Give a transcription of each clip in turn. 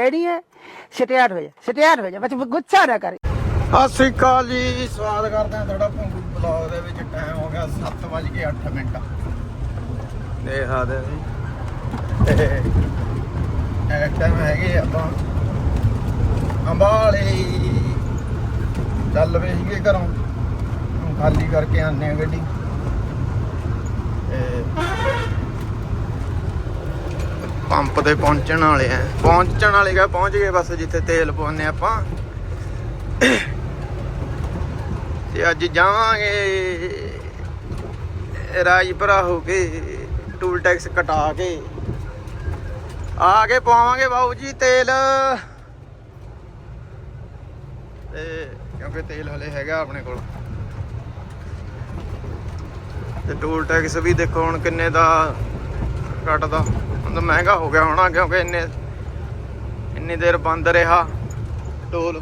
Ready है start हो जा स्टार्ट हो जा बस गुस्सा ना करे ਸਤਿ ਸ੍ਰੀ ਅਕਾਲ ਜੀ ਸਵਾਗਤ ਕਰਦੇ ਹਾਂ ਤੁਹਾਡਾ ਭੰਗੂ ਬਲੌਗ ਦੇ ਵਿੱਚ ਟਾਈਮ ਹੋ ਗਿਆ 7:08 ਮਿੰਟ ਦੇਖ ਸਕਦੇ ਹੋ ਜੀ ਤੇ ਇਸ ਟਾਈਮ ਹੈਗੇ ਆਪਾਂ ਅੰਬਾਲੇ ਚੱਲ ਪਏ ਸੀਗੇ ਘਰੋਂ ਹੁਣ ਖਾਲੀ ਕਰਕੇ ਆਨੇ ਆ ਗੱਡੀ ਤੇ ਪੰਪ ਤੇ ਪਹੁੰਚਣ ਵਾਲੇ ਆ। ਪਹੁੰਚਣ ਵਾਲੇ ਕਾ ਪਹੁੰਚ ਗਏ ਬਸ ਜਿੱਥੇ ਤੇਲ ਪਵਾਉਂਦੇ ਆਪਾਂ। ਤੇ ਅੱਜ ਜਾਵਾਂਗੇ ਰਾਜਪੁਰਾ ਹੋ ਕੇ, ਟੂਲ ਟੈਕਸ ਕਟਾ ਕੇ। ਆ ਕੇ ਪਾਵਾਂਗੇ ਬਾਬੂ ਜੀ ਤੇਲ। ਤੇ ਕਿਉਂਕਿ ਤੇਲ ਹਲੇ ਹੈਗਾ ਆਪਣੇ ਕੋਲ। ਤੇ ਟੂਲ ਟੈਕਸ ਵੀ ਦੇਖੋ ਹੁਣ ਕਿੰਨੇ ਦਾ ਕੱਟਦਾ। ਹੁਣ ਤਾਂ ਮਹਿੰਗਾ ਹੋ ਗਿਆ ਹੋਣਾ ਕਿਉਂਕਿ ਇੰਨੇ ਇੰਨੀ ਦੇਰ ਬੰਦ ਰਿਹਾ ਟੋਲ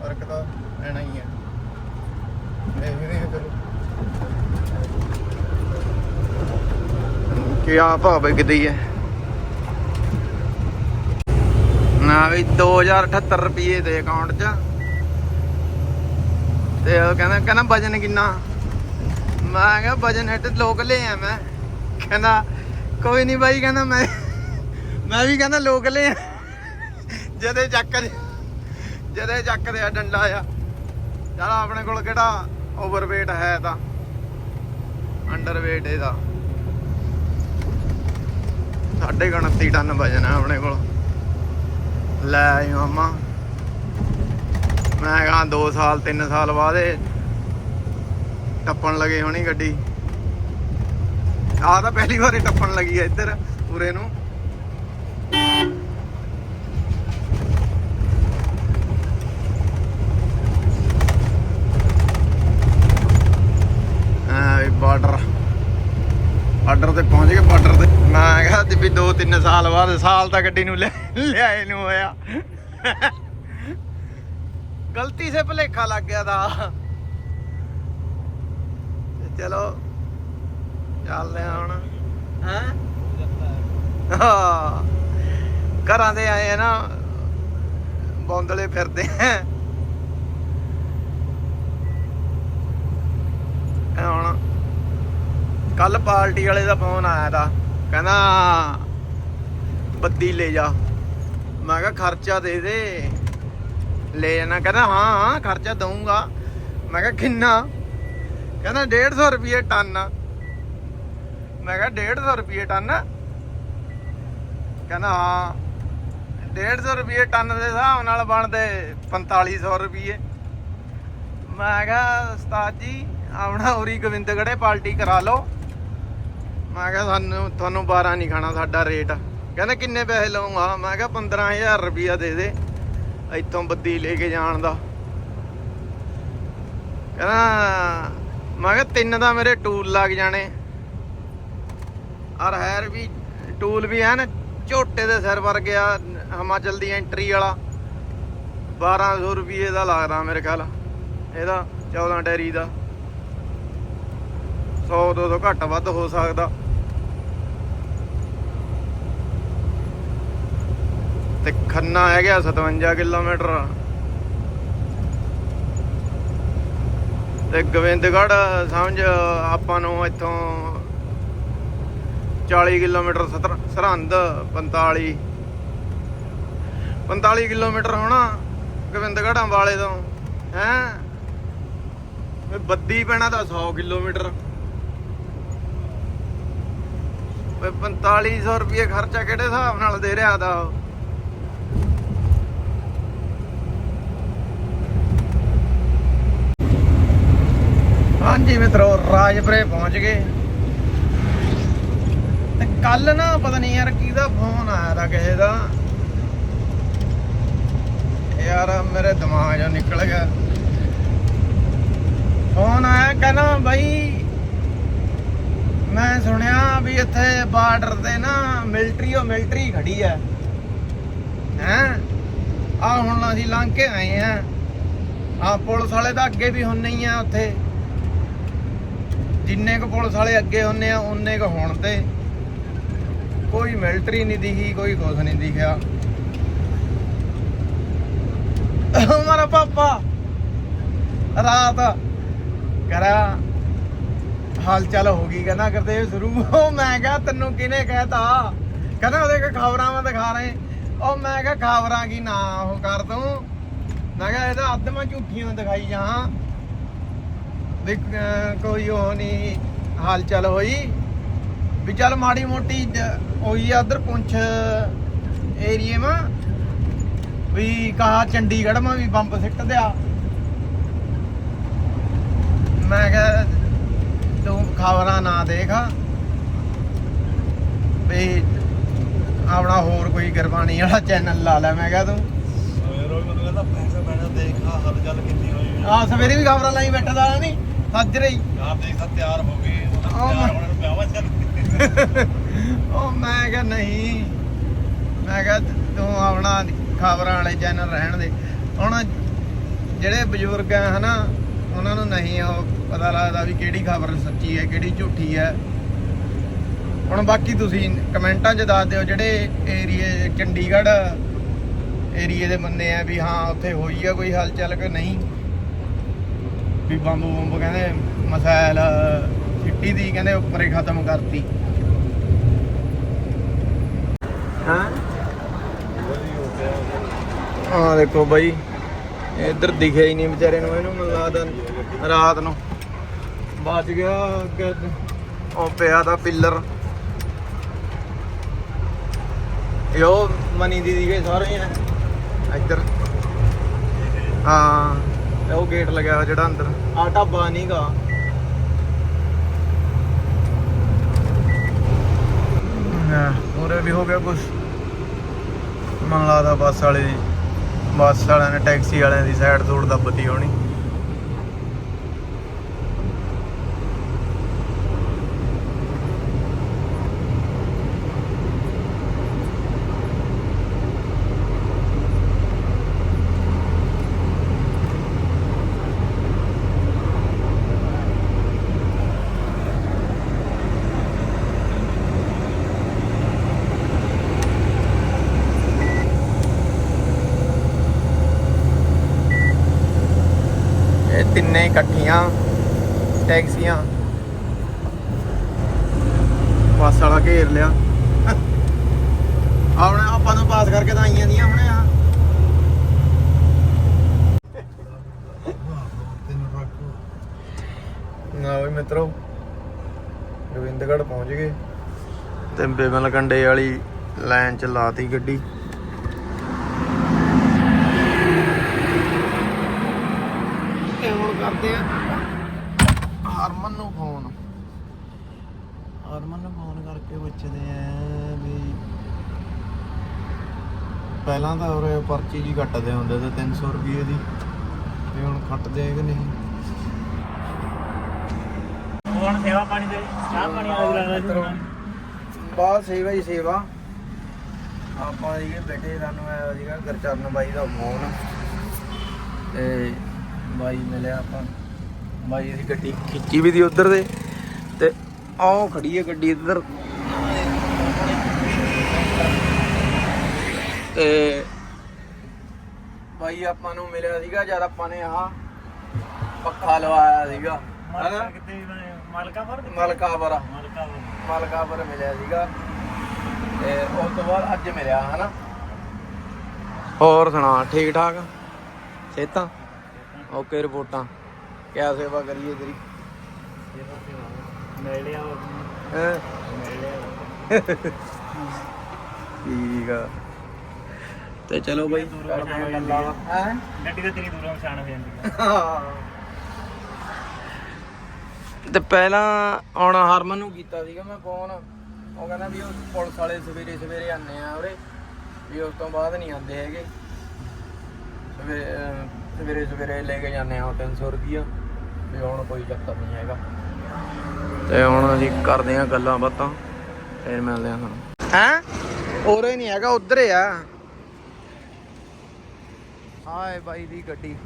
ਫ਼ਰਕ ਤਾਂ ਪੈਣਾ ਹੀ ਹੈ। ਦੇਖਦੇ ਹਾਂ ਚਲੋ ਕੀ ਆ ਭਾਅ ਵਿਕਦੀ ਹੈ? ਨਾ ਵੀ 2078 ਰੁਪਏ ਦੇ ਅਕਾਊਂਟ 'ਚ। ਤੇ ਉਹ ਕਹਿੰਦਾ ਕਹਿੰਦਾ ਵਜਨ ਕਿੰਨਾ? ਮੈਂ ਕਿਹਾ ਵਜਨ ਹਟ ਲੋਕ ਲੈ ਆ ਮੈਂ। ਕਹਿੰਦਾ ਕੋਈ ਨਹੀਂ ਬਾਈ ਕਹਿੰਦਾ ਮੈਂ ਮੈਂ ਵੀ ਕਹਿੰਦਾ ਲੋਕ ਲੈ ਜਦੇ ਚੱਕ ਜਦੇ ਚੱਕਦੇ ਆ ਡੰਡਾ ਆ। ਚਲ ਆਪਣੇ ਕੋਲ ਕਿਹੜਾ ਓਵਰਵੇਟ ਹੈ ਤਾਂ? ਅੰਡਰਵੇਟ ਇਹਦਾ। ਸਾਢੇ ਕੁ 29 ਟਨ ਵਜਨ ਹੈ ਆਪਣੇ ਕੋਲ। ਲੈ ਆਈ ਮਾਮਾ। ਮੈਂ ਕਹਾਂ 2 ਸਾਲ 3 ਸਾਲ ਬਾਅਦ ਇਹ ਟੱਪਣ ਲੱਗੇ ਹੋਣੀ ਗੱਡੀ। ਆਹ ਤਾਂ ਪਹਿਲੀ ਵਾਰੀ ਟੱਪਣ ਲੱਗੀ ਹੈ ਇੱਧਰ ਪੂਰੇ ਨੂੰ। ਬਾਰਡਰ ਬਾਰਡਰ ਤੇ ਪਹੁੰਚ ਗਏ ਬਾਰਡਰ ਤੇ। ਮੈਂ ਕਿਹਾ ਤੇ ਵੀ 2-3 ਸਾਲ ਬਾਅਦ, ਸਾਲ ਤਾਂ ਗੱਡੀ ਨੂੰ ਲੈ ਲਿਆਏ ਨੂੰ ਹੋਇਆ। ਗਲਤੀ ਸੇ ਭਲੇਖਾ ਲੱਗ ਗਿਆ ਦਾ ਚਲੋ ਚੱਲਦੇ ਆ ਹੁਣ। ਹੈ? ਘਰਾਂ ਦੇ ਆਏ ਆ ਨਾ ਬੌਂਦਲੇ ਫਿਰਦੇ ਆ। ਹੁਣ ਕੱਲ ਪਾਰਟੀ ਵਾਲੇ ਦਾ ਫੋਨ ਆਇਆ ਦਾ ਕਹਿੰਦਾ ਬੱਦੀ ਲੈ ਜਾ। ਮੈਂ ਕਿਹਾ ਖਰਚਾ ਦੇ ਦੇ। ਲੈ ਜਾਣਾ ਕਹਿੰਦਾ ਹਾਂ ਹਾਂ ਖਰਚਾ ਦਊਂਗਾ। ਮੈਂ ਕਿਹਾ ਕਿੰਨਾ? ਕਹਿੰਦਾ 150 ਰੁਪਏ ਟਨ। ਮੈਂ ਕਿਹਾ 150 ਰੁਪਏ ਟਨ। ਕਹਿੰਦਾ, ਹਾਂ। 150 ਰੁਪਏ ਟਨ ਦੇ ਹਿਸਾਬ ਨਾਲ ਬਣਦੇ 4500 ਰੁਪਏ ਮੈਂ ਕਿਹਾ, ਉਸਤਾਦ ਜੀ, ਆਪਣਾ ਉਰੀ ਗੋਬਿੰਦਗੜ੍ਹੇ ਪਾਰਟੀ ਕਰਾ ਲਓ। ਮੈਂ ਕਿਹਾ, ਸਾਨੂੰ, ਤੁਹਾਨੂੰ 12 ਨਹੀਂ ਖਾਣਾ ਸਾਡਾ ਰੇਟ। ਕਹਿੰਦਾ, ਕਿੰਨੇ ਪੈਸੇ ਲਵਾਂਗਾ ਮੈਂ ਕਿਹਾ 15000 ਰੁਪਿਆ ਦੇ ਦੇ, ਇੱਥੋਂ ਬੱਦੀ ਲੈ ਕੇ ਜਾਣ ਦਾ। ਕਹਿੰਦਾ, ਮੈਂ ਕਿਹਾ, ਤਿੰਨ ਦਾ ਮੇਰੇ ਟੂਲ ਲੱਗ ਜਾਣੇ। ਔਰ ਹੈਰ ਵੀ ਟੂਲ ਵੀ ਹੈ ਨਾ ਝੋਟੇ ਦੇ ਸਿਰ ਵਰ ਗਿਆ ਹਿਮਾਚਲ ਦੀ ਐਂਟਰੀ ਵਾਲਾ। 1200 ਰੁਪਏ ਦਾ ਲੱਗਦਾ ਮੇਰੇ ਖਿਆਲ। ਇਹਦਾ 14 ਡੈਰੀ ਦਾ। 100 200 ਘੱਟ ਵੱਧ ਹੋ ਸਕਦਾ। ਤੇ ਖੰਨਾ ਹੈਗਾ 57 ਕਿਲੋਮੀਟਰ। ਤੇ ਗੋਬਿੰਦਗੜ੍ਹ ਸਮਝ ਆਪਾਂ ਨੂੰ ਇੱਥੋਂ 40 ਕਿਲੋਮੀਟਰ ਸਰਹੰਦ 45 45 ਕਿਲੋਮੀਟਰ ਹੋਣਾ ਗੋਬਿੰਦਗੜ੍ਹਾਂ ਵਾਲੇ ਤੋਂ, ਹੈ? ਬੱਦੀ ਪੈਣਾ ਤਾਂ 100 ਕਿਲੋਮੀਟਰ। ਵੇ 4500 ਰੁਪਏ ਖਰਚਾ ਕਿਹੜੇ ਹਿਸਾਬ ਨਾਲ ਦੇ ਰਿਹਾ ਦਾ ਉਹ? ਹਾਂਜੀ ਮਿੱਤਰੋ, ਰਾਜਪੁਰੇ ਪਹੁੰਚ ਗਏ। ਤੇ ਕੱਲ ਨਾ ਪਤਾ ਨਹੀਂ ਯਾਰ ਕਿਹਦਾ ਫੋਨ ਆਇਆ ਦਾ ਕਿਸੇ ਦਾ। ਯਾਰ ਮੇਰੇ ਦਿਮਾਗ 'ਚੋਂ ਨਿਕਲ ਗਿਆ। ਫੋਨ ਆਇਆ, ਕਹਿੰਦਾ ਬਾਈ ਮੈਂ ਸੁਣਿਆ ਵੀ ਇੱਥੇ ਬਾਰਡਰ ਤੇ ਨਾ ਮਿਲਟਰੀ ਉਹ ਮਿਲਟਰੀ ਖੜੀ ਹੈ ਹੈ? ਆ ਹੁਣ ਅਸੀਂ ਲੰਘ ਕੇ ਆਏ ਆ। ਆ ਪੁਲਿਸ ਵਾਲੇ ਤਾਂ ਅੱਗੇ ਵੀ ਹੁੰਨੇ ਹੀ ਆ ਉੱਥੇ। ਜਿੰਨੇ ਕੁ ਪੁਲਿਸ ਵਾਲੇ ਅੱਗੇ ਹੁੰਨੇ ਆ ਉਨੇ ਕੁ ਹੋਣ ਤੇ। ਕੋਈ ਮਿਲਟਰੀ ਨਹੀਂ ਦਿਖੀ, ਕੋਈ ਕੁਛ ਨਹੀਂ ਦਿਖਿਆ। ਹਮਾਰਾ ਪਾਪਾ ਰਾਤ ਕਰਾ ਹਾਲ ਚਾਲ ਹੋ ਗਈ, ਕਹਿੰਦਾ ਕਰਦੇ ਸ਼ੁਰੂ। ਉਹ ਮੈਂ ਕਿਹਾ, ਤੈਨੂੰ ਕਿਹਨੇ ਕਹਿਤਾ? ਕਹਿੰਦਾ, ਉਹਦੇ ਕੋ ਖਬਰਾਂ ਮੈਂ ਦਿਖਾ ਰਹੇ। ਉਹ ਮੈਂ ਕਿਹਾ, ਖਬਰਾਂ ਕੀ ਨਾ, ਉਹ ਕਰ ਤੂੰ। ਮੈਂ ਕਿਹਾ, ਇਹਦਾ ਅੱਧ ਮੈਂ ਝੂਠੀਆਂ ਦਿਖਾਈ ਜਾਂ ਕੋਈ ਉਹ ਨਹੀਂ ਹਾਲ ਚਾਲ ਹੋਈ। ਵੀ ਚੱਲ ਮਾੜੀ ਮੋਟੀ ਹੋਈ ਆ ਉਧਰ ਪੁੰਛ ਏਰੀਏ ਮਾ ਵੀ ਕਹਾ ਚੰਡੀਗੜ੍ਹ ਮਾ ਵੀ ਬੰਬ ਸਿੱਟ ਦਿਆ। ਮੈਂ ਕਿਹਾ ਤੂੰ ਖਬਰਾਂ ਨਾ ਦੇਖ। ਵੀ ਆਪਣਾ ਹੋਰ ਕੋਈ ਗੁਰਬਾਣੀ ਵਾਲਾ ਚੈਨਲ ਲਾ ਲੈ ਮੈਂ ਕਿਹਾ ਤੂੰ। ਆ। ਸਵੇਰੇ ਵੀ ਖਬਰਾਂ ਲਾਈ ਬੈਠਾ ਦਾ ਨਹੀਂ ਸੱਜਰੇ ਹੀ ਉਹ ਮੈਂ ਉਹ ਮੈਂ ਕਿਹਾ ਨਹੀਂ। ਮੈਂ ਕਿਹਾ ਤੂੰ ਆਪਣਾ ਖਬਰਾਂ ਵਾਲੇ ਚੈਨਲ ਰਹਿਣ ਦੇ। ਹੁਣ ਜਿਹੜੇ ਬਜ਼ੁਰਗ ਆ ਹਨਾ, ਉਹਨਾਂ ਨੂੰ ਨਹੀਂ ਉਹ ਪਤਾ ਲੱਗਦਾ ਵੀ ਕਿਹੜੀ ਖਬਰ ਸੱਚੀ ਹੈ, ਕਿਹੜੀ ਝੂਠੀ ਹੈ। ਹੁਣ ਬਾਕੀ ਤੁਸੀਂ ਕਮੈਂਟਾਂ 'ਚ ਦੱਸ ਦਿਓ ਜਿਹੜੇ ਏਰੀਏ ਚੰਡੀਗੜ੍ਹ ਏਰੀਏ ਦੇ ਬੰਦੇ ਆ ਵੀ ਹਾਂ, ਉੱਥੇ ਹੋਈ ਆ ਕੋਈ ਹਲਚਲ ਕਿ ਨਹੀਂ? ਵੀ ਬੰਬ ਬੰਬ ਕਹਿੰਦੇ ਮਸਾਇਲ ਸਿੱਟੀ ਦੀ ਕਹਿੰਦੇ ਉੱਪਰੇ ਖਤਮ ਕਰਤੀ। ਹਾਂ? ਆ ਦੇਖੋ ਬਾਈ, ਇੱਧਰ ਦਿਖਿਆ ਹੀ ਨਹੀਂ ਵਿਚਾਰੇ ਨੂੰ, ਇਹਨੂੰ ਮੈਨੂੰ ਰਾਤ ਨੂੰ। ਬਚ ਗਿਆ ਉਹ ਪਿਆ ਦਾ ਪਿੱਲਰ। ਯੋ ਮਨੀ ਦੀਦੀ ਕੇ ਸਾਰੇ ਹੀ ਨੇ। ਇੱਧਰ। ਹਾਂ ਉਹ ਗੇਟ ਲੱਗਿਆ ਜਿਹੜਾ ਅੰਦਰ। ਆ ਢਾਬਾ ਨਹੀਂਗਾ ਪੂਰੇ ਵੀ ਹੋ ਗਿਆ ਕੁਛ। ਮਨ ਲੱਗਦਾ ਬੱਸ ਵਾਲੇ ਦੀ ਬੱਸ ਵਾਲਿਆਂ ਨੇ ਟੈਕਸੀ ਵਾਲਿਆਂ ਦੀ ਸਾਈਡ ਤੋੜ ਦੱਬਤੀ ਹੋਣੀ ਇਹ ਤਿੰਨੇ ਇਕੱਠੀਆਂ ਟੈਕਸੀਆਂ। ਬੱਸ ਵਾਲਾ ਘੇਰ ਲਿਆ। ਆਉਣੇ ਆਪਾਂ ਨੂੰ ਪਾਸ ਕਰਕੇ ਤਾਂ ਆਈਆਂ ਦੀਆਂ ਹੁਣੇ ਆ। ਨਾ ਵੀ ਮਿੱਤਰੋ, ਗੋਬਿੰਦਗੜ੍ਹ ਪਹੁੰਚ ਗਏ। ਤੇ ਬਿਮਲ ਕੰਡੇ ਵਾਲੀ ਲਾਈਨ ਚ ਲਾਤੀ ਗੱਡੀ ਤੇ ਹੁਣ ਕਰਦੇ ਆ। ਹਰਮਨ ਨੂੰ ਫੋਨ। ਹਰਮਨ ਨੂੰ ਫੋਨ ਕਰਕੇ ਪੁੱਛਦੇ ਆ ਵੀ ਪਹਿਲਾਂ ਤਾਂ ਉਰੇ ਪਰਚੀ ਜੀ ਕੱਟਦੇ ਹੁੰਦੇ ਤੇ 300 ਰੁਪਏ ਦੀ। ਤੇ ਹੁਣ ਕੱਟਦੇ ਆ ਕਿ ਨਹੀਂ? ਹੁਣ ਸੇਵਾ ਪਾਣੀ ਦੇ ਚਾਹ ਪਾਣੀ ਵਾਲਾ ਲੈਣਾ ਬਹੁਤ ਸੇਵਾ ਹੀ ਸੇਵਾ। ਆਪਾਂ ਜੀ ਬੈਠੇ ਸਾਨੂੰ ਆਇਆ ਸੀਗਾ ਗੁਰਚਰਨ ਬਾਈ ਦਾ ਫੋਨ। ਤੇ ਬਾਈ ਮਿਲਿਆ ਆਪਾਂ। ਬਾਈ ਦੀ ਗੱਡੀ ਖਿੱਚੀ ਵੀ ਦੀ ਉਧਰ ਦੇ ਤੇ ਆਹ ਖੜੀ ਹੈ ਗੱਡੀ ਇੱਧਰ। ਤੇ ਬਾਈ ਆਪਾਂ ਨੂੰ ਮਿਲਿਆ ਸੀਗਾ ਜਦ ਆਪਾਂ ਨੇ ਆਹ ਪੱਖਾ ਲਵਾਇਆ ਸੀਗਾ। ਮਾਲਕਾ ਹਨਾ ਕਿਤੇ ਮਾਲਕਾ ਫਰ ਮਲਕਾਵਰ ਮਾਲਕਾ ਮਲਕਾਪੁਰ ਮਿਲਿਆ ਸੀਗਾ। ਤੇ ਉਸ ਤੋਂ ਬਾਅਦ ਅੱਜ ਮਿਲਿਆ ਹਨਾ? ਹੋਰ ਸੁਣਾ ਠੀਕ ਠਾਕ ਸੇਤਾਂ ਓਕੇ ਰਿਪੋਰਟਾਂ। ਕਿਆ ਸੇਵਾ ਕਰੀਏ ਤੇਰੀ? ਮਿਲ ਲਿਆ ਹੈਂ? ਮਿਲ ਲਿਆ ਠੀਕ ਆ। ਤੇ ਚਲੋ ਬਈ। ਗੱਡੀ ਤੇ ਤੇਰੀ ਦੂਰੋਂ ਪਛਾਣ ਹੋ ਜਾਂਦੀ ਤੇ ਪਹਿਲਾਂ ਹੁਣ ਹਰਮਨ ਨੂੰ ਕੀਤਾ ਸੀਗਾ ਮੈਂ ਫੋਨ ਉਹ ਕਹਿੰਦਾ ਵੀ ਉਹ ਪੁਲਿਸ ਵਾਲੇ ਸਵੇਰੇ ਸਵੇਰੇ ਆਨੇ ਆ ਉਰੇ। ਵੀ ਉਸ ਤੋਂ ਬਾਅਦ ਨਹੀਂ ਆਉਂਦੇ ਹੈਗੇ। ਸਵੇਰੇ ਸਵੇਰੇ ਸਵੇਰੇ ਲੈ ਕੇ ਜਾਂਦੇ ਆ ਉਹ 300 ਰੁਪਿਆ ਵੀ ਹੁਣ ਕੋਈ ਚੱਕਰ ਨਹੀਂ ਹੈਗਾ। ਤੇ ਹੁਣ ਅਸੀਂ ਕਰਦੇ ਆ ਗੱਲਾਂ ਬਾਤਾਂ ਫੇਰ ਮਿਲਦੇ ਆ ਤੁਹਾਨੂੰ। ਹੈ? ਉਰੇ ਨਹੀਂ ਹੈਗਾ ਉਧਰ ਆ। ਹਾਏ ਬਾਈ ਦੀ ਗੱਡੀ।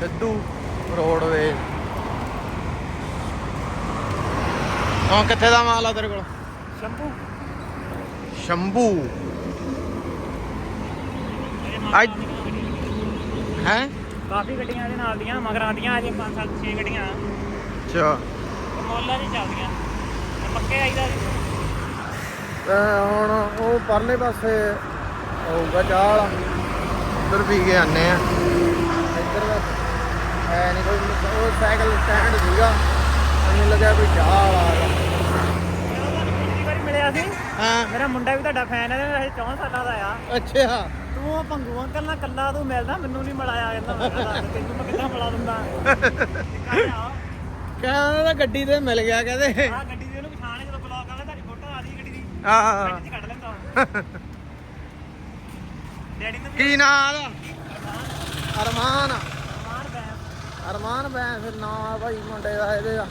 ਸਿੱਧੂ ਰੋਡਵੇ। ਹਾਂ ਕਿੱਥੇ ਦਾ ਮਾਲ ਆ ਤੇਰੇ ਕੋਲ? ਸ਼ੰਭੂ। ਸ਼ੰਭੂ। ਅੱਜ ਹੈ? ਕਾਫੀ ਗੱਡੀਆਂ ਇਹਦੇ ਨਾਲ ਦੀਆਂ ਮਗਰਾਂ ਦੀਆਂ ਅਜੇ 5 7 6 ਗੱਡੀਆਂ। ਅੱਛਾ। ਮੋਲਾਂ ਦੀ ਚੱਲਦੀਆਂ। ਪੱਕੇ ਆਈਦਾ ਤੇ ਹੁਣ ਉਹ ਪਰਲੇ ਪਾਸੇ ਹੋਊਗਾ ਚਾਲ। ਉਧਰ ਵੀ ਕੇ ਆਨੇ ਆ। ਇੱਧਰ ਦਾ ਹੈ ਨਹੀਂ ਕੋਈ ਉਹ ਸਾਈਕਲ ਸਟੈਂਡ ਸੀਗਾ। ਮੈਨੂੰ ਲੱਗਿਆ ਕੋਈ ਚਾਲ ਆ ਗਿਆ। ਜਦੋਂ ਤੁਹਾਨੂੰ ਪਿਛਲੀ ਵਾਰੀ ਮਿਲਿਆ ਸੀ। ਹਾਂ। ਮੇਰਾ ਮੁੰਡਾ ਵੀ ਤੁਹਾਡਾ ਫੈਨ ਹੈ ਤੇ ਹਜੇ 4 ਸਾਲਾਂ ਦਾ ਆ। ਅੱਛਾ। ਉਹ ਭੰਗੂ ਅੰਕਲ ਨਾਲ ਕੱਲਾ ਤੂੰ ਮਿਲਦਾ ਮੈਨੂੰ ਨਹੀਂ ਮਿਲਾਇਆ ਕਹਿੰਦਾ ਮੈਂ ਕਿਹਾ ਤੈਨੂੰ ਮੈਂ ਕਿੱਦਾਂ ਮਿਲਾ ਦਿੰਦਾ ਆ ਕਹਿੰਦਾ ਗੱਡੀ ਤੇ ਮਿਲ ਗਿਆ ਕਹਿੰਦੇ। ਗੱਡੀ ਦੇ ਉਹਨੂੰ ਪਛਾਣ ਜਦੋਂ ਬਲੌਗ ਆਵੇ ਤੁਹਾਡੀ ਫੋਟੋ ਆ ਰਹੀ ਗੱਡੀ ਦੀ। ਆਹ। ਗੱਡੀ 'ਚ ਕੱਢ ਲੈਂਦਾ ਡੈਡੀ ਨੂੰ ਕੀ ਨਾਂ ਦਾ ਅਰਮਾਨ। ਮਾਰ ਬੈਂ ਅਰਮਾਨ ਬੈਂ ਫਿਰ ਨਾਂ ਆ ਭਾਈ ਮੁੰਡੇ ਦਾ ਇਹਦੇ ਦਾ।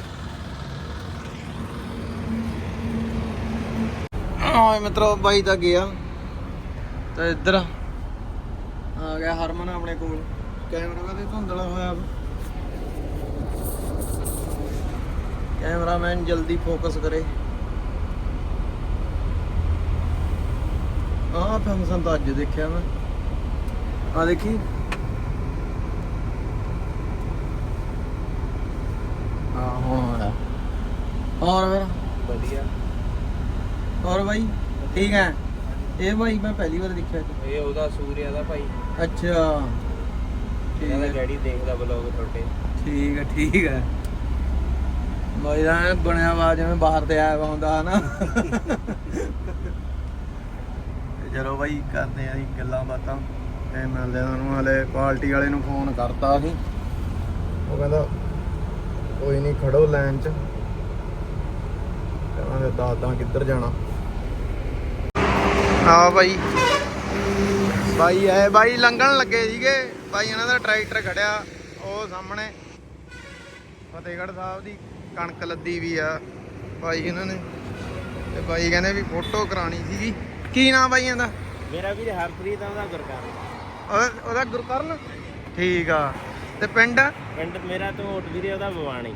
ਹਾਂ ਮਿੱਤਰੋ ਬਾਈ ਤਾਂ ਗਿਆ। ਤੇ ਇੱਧਰ ਆ ਗਿਆ ਹਰਮਨ ਆਪਣੇ ਕੋਲ। ਕੈਮਰਾ ਕਦੇ ਧੁੰਦਲਾ ਹੋਇਆ। ਕੈਮਰਾਮੈਨ ਜਲਦੀ ਫੋਕਸ ਕਰੇ। ਆਹ ਫੰਕਸ਼ਨ ਤਾਂ ਅੱਜ ਦੇਖਿਆ ਮੈਂ। ਆ ਦੇਖੀ। ਹਾਂ ਹੁਣ ਹੋਰ ਵਧੀਆ। ਹੋਰ ਬਾਈ? ਠੀਕ ਹੈ? ਇਹ ਬਾਈ ਮੈਂ ਪਹਿਲੀ ਵਾਰ ਦੇਖਿਆ ਜੀ। ਇਹ ਉਹਦਾ ਸੂਰਿਆ ਦਾ ਭਾਈ। ਅੱਛਾ। ਠੀਕ ਹੈ। ਡੈਡੀ ਦੇਖਦਾ ਬਲੌਗ ਤੁਹਾਡੇ। ਠੀਕ ਹੈ ਠੀਕ ਹੈ। ਦਾ ਐਨ ਬਣਿਆ ਵਾ ਜਿਵੇਂ ਬਾਹਰ ਤੇ ਆਇਆ ਵਾ ਹੁੰਦਾ ਹਨਾ। ਤੇ ਚਲੋ ਬਾਈ ਕਰਦੇ ਆਂ ਜੀ ਗੱਲਾਂ ਬਾਤਾਂ। ਤੇ ਮਿਲਦੇ ਆਂ ਨੂੰ ਹਲੇ ਪਾਰਟੀ ਵਾਲੇ ਨੂੰ ਫੋਨ ਕਰਤਾ ਸੀ ਉਹ ਕਹਿੰਦਾ ਕੋਈ ਨਹੀਂ ਖੜੋ ਲਾਈਨ 'ਚ। ਕਹਿੰਦਾ ਦਾਦਾ ਕਿੱਧਰ ਜਾਣਾ। ਆ ਬਾਈ? ਬਾਈ ਐ ਬਾਈ ਲੰਘਣ ਲੱਗੇ ਸੀਗੇ। ਬਾਈ ਇਹਨਾਂ ਦਾ ਟਰੈਕਟਰ ਖੜਿਆ ਉਹ ਸਾਹਮਣੇ। ਫਤਿਹਗੜ੍ਹ ਸਾਹਿਬ ਦੀ ਕਣਕ ਲੱਦੀ ਵੀ ਆ ਬਾਈ ਇਹਨਾਂ ਨੇ। ਤੇ ਬਾਈ ਕਹਿੰਦੇ ਵੀ ਫੋਟੋ ਕਰਾਣੀ ਸੀਗੀ। ਕੀ ਨਾਮ ਬਾਈ ਇਹਦਾ? ਮੇਰਾ ਵੀਰ ਹਰਪ੍ਰੀਤ ਆ ਉਹਦਾ ਗੁਰਕਾਰ ਉਹਦਾ ਗੁਰਕਰਨ? ਠੀਕ ਆ। ਤੇ ਪਿੰਡ? ਪਿੰਡ ਮੇਰਾ ਤੋਂ ਓਟ ਵੀਰੇ ਉਹਦਾ ਬਵਾਣੀ